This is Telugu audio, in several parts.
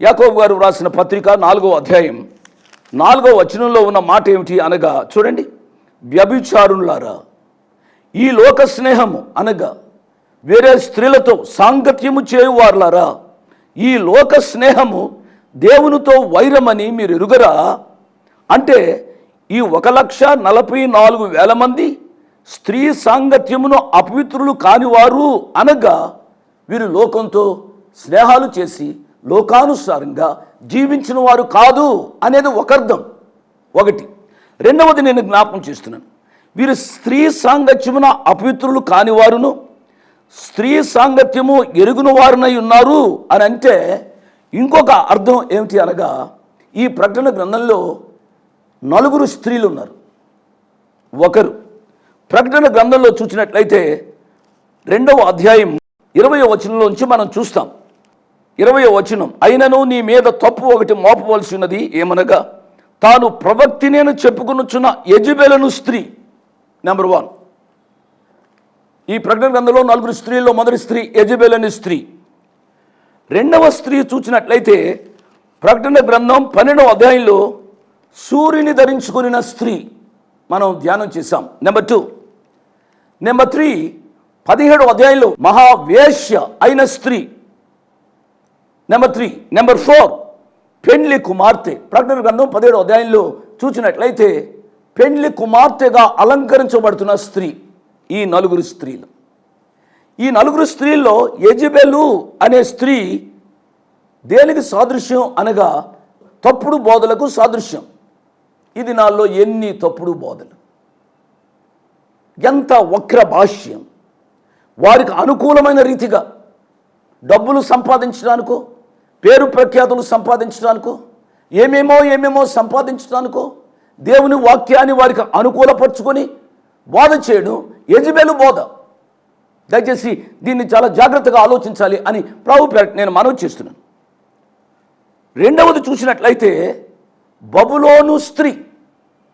యాకోబు గారు వ్రాసిన పత్రిక నాలుగో అధ్యాయం. నాలుగో వచనంలో ఉన్న మాట ఏమిటి అనగా చూడండి వ్యభిచారులారా ఈ లోక స్నేహము అనగా వేరే స్త్రీలతో సాంగత్యము చేయువారులారా ఈ లోక స్నేహము దేవునితో వైరమని మీరు ఎరుగరా? అంటే ఈ ఒక లక్ష నలభై నాలుగు వేల మంది స్త్రీ సాంగత్యమును అపవిత్రులు కానివారు అనగా వీరు లోకంతో స్నేహాలు చేసి లోకానుసారంగా జీవించిన వారు కాదు అనేది ఒక అర్థం ఒకటి. రెండవది నేను జ్ఞాపకం చేస్తున్నాను. వీరు స్త్రీ సాంగత్యమున అపవిత్రులు కానివారును స్త్రీ సాంగత్యము ఎరుగున వారునై ఉన్నారు అని అంటే ఇంకొక అర్థం ఏమిటి అనగా ఈ ప్రకటన గ్రంథంలో నలుగురు స్త్రీలు ఉన్నారు. ఒకరు. ప్రకటన గ్రంథంలో చూసినట్లయితే రెండవ అధ్యాయం ఇరవై వచనంలోంచి మనం చూస్తాం. ఇరవై వచనం. అయినను నీ మీద తప్పు ఒకటి మోపవలసి ఉన్నది ఏమనగా తాను ప్రవక్తినేను చెప్పుకునుచున్న యజుబెలను స్త్రీ నెంబర్ వన్ ఈ ప్రకటన గ్రంథంలో నలుగురు స్త్రీల్లో మొదటి స్త్రీ యజబెల్ స్త్రీ. రెండవ స్త్రీ చూసినట్లయితే ప్రకటన గ్రంథం పన్నెండవ అధ్యాయంలో సూర్యుని ధరించుకున్న స్త్రీ మనం ధ్యానం చేశాం. నెంబర్ టూ నెంబర్ త్రీ పదిహేడవ అధ్యాయంలో మహావేశ్య అయిన స్త్రీ. నెంబర్ త్రీ నెంబర్ ఫోర్ పెండ్లి కుమార్తె ప్రకటన గ్రంథం పదిహేడు అధ్యాయంలో చూసినట్లయితే పెండ్లి కుమార్తెగా అలంకరించబడుతున్న స్త్రీ ఈ నలుగురు స్త్రీలు. ఈ నలుగురు స్త్రీల్లో యజబెలు అనే స్త్రీ దేనికి సాదృశ్యం అనగా తప్పుడు బోధలకు సాదృశ్యం. ఇది నాలో ఎన్ని తప్పుడు బోధలు? ఎంత వక్ర భాష్యం? వారికి అనుకూలమైన రీతిగా డబ్బులు సంపాదించడానికో పేరు ప్రఖ్యాతులు సంపాదించడానికో ఏమేమో ఏమేమో సంపాదించడానికో దేవుని వాక్యాన్ని వారికి అనుకూలపరుచుకొని బోధ చేయడం యజమేలు బోధ. దయచేసి దీన్ని చాలా జాగ్రత్తగా ఆలోచించాలి అని ప్రభు పేరట నేను మనవి చేస్తున్నాను. రెండవది చూసినట్లయితే బబులోను స్త్రీ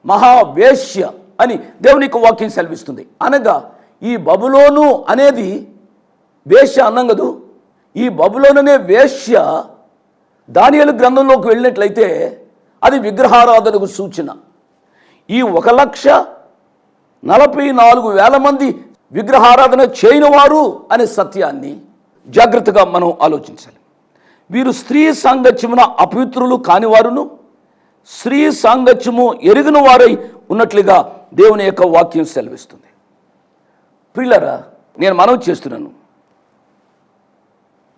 మహావేశ్య అని దేవుని యొక్క వాక్యం సెలవిస్తుంది. అనగా ఈ బబులోను అనేది వేశ్య అన్నం కదూ ఈ బబులోను అనే వేశ్య దానియలు గ్రంథంలోకి వెళ్ళినట్లయితే అది విగ్రహారాధనకు సూచన. ఈ ఒక లక్ష నలభై నాలుగు వేల మంది విగ్రహారాధన చేయనివారు అనే సత్యాన్ని జాగ్రత్తగా మనం ఆలోచించాలి. వీరు స్త్రీ సాంగత్యమున అపవిత్రులు కానివారును స్త్రీ సాంగత్యము ఎరిగిన వారై ఉన్నట్లుగా దేవుని యొక్క వాక్యం సెలవిస్తుంది. పిల్లరా నేను మనవి చేస్తున్నాను.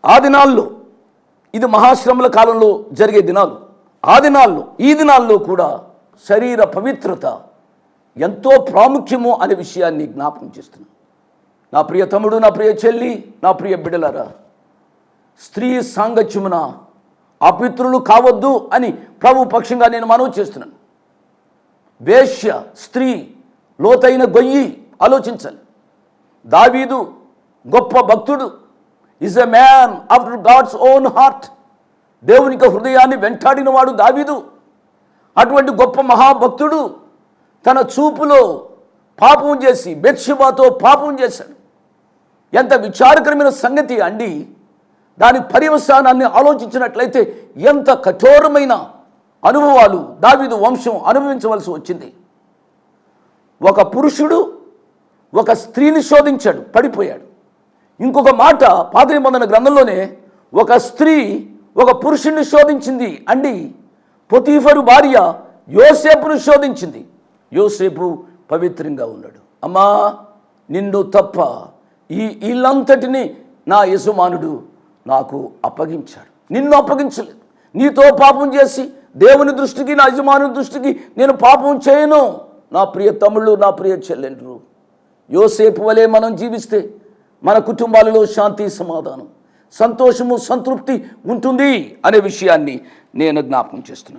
ఆ దినాల్లో ఇది మహాశ్రమల కాలంలో జరిగే దినాలు. ఆ దినాల్లో ఈ దినాల్లో కూడా శరీర పవిత్రత ఎంతో ప్రాముఖ్యము అనే విషయాన్ని జ్ఞాపకం చేస్తున్నాను. నా ప్రియ తమ్ముడు నా ప్రియ చెల్లి నా ప్రియ బిడలరా స్త్రీ సాంగత్యమున అపిత్రులు కావద్దు అని ప్రభు పక్షంగా నేను మనవి చేస్తున్నాను. వేష్య స్త్రీ లోతైన గొయ్యి ఆలోచించాలి. దావీదు గొప్ప భక్తుడు is a man after God's own heart దేవునికి హృదయాన్ని వెంటాడినవాడు దావీదు. అటువంటి గొప్ప మహాభక్తుడు తన చూపులో పాపం చేసి బెత్షిబాతో పాపం చేశాడు. ఎంత విచారకరమైన సంగతి అండి. దాని పర్యవసానాన్ని ఆలోచించినట్లయితే ఎంత కఠోరమైన అనుభవాలు దావీదు వంశం అనుభవించవలసి వచ్చింది. ఒక పురుషుడు ఒక స్త్రీని శోధించాడు పడిపోయాడు. ఇంకొక మాట పాత నిబంధన గ్రంథంలోనే ఒక స్త్రీ ఒక పురుషుణ్ణి శోధించింది అండి. పొతీఫరు భార్య యోసేపును శోధించింది. యోసేపు పవిత్రంగా ఉన్నాడు. అమ్మా నిన్ను తప్ప ఈ ఇల్లంతటిని నా యజమానుడు నాకు అప్పగించాడు. నిన్ను అప్పగించలేదు. నీతో పాపం చేసి దేవుని దృష్టికి నా యజమానుని దృష్టికి నేను పాపం చేయను. నా ప్రియ తమ్ముళ్ళు నా ప్రియ చెల్లెండ్రు యోసేపు వలె మనం జీవిస్తే మన కుటుంబాలలో శాంతి సమాధానం సంతోషము సంతృప్తి ఉంటుంది అనే విషయాన్ని నేను జ్ఞాపకం చేస్తున్నాను.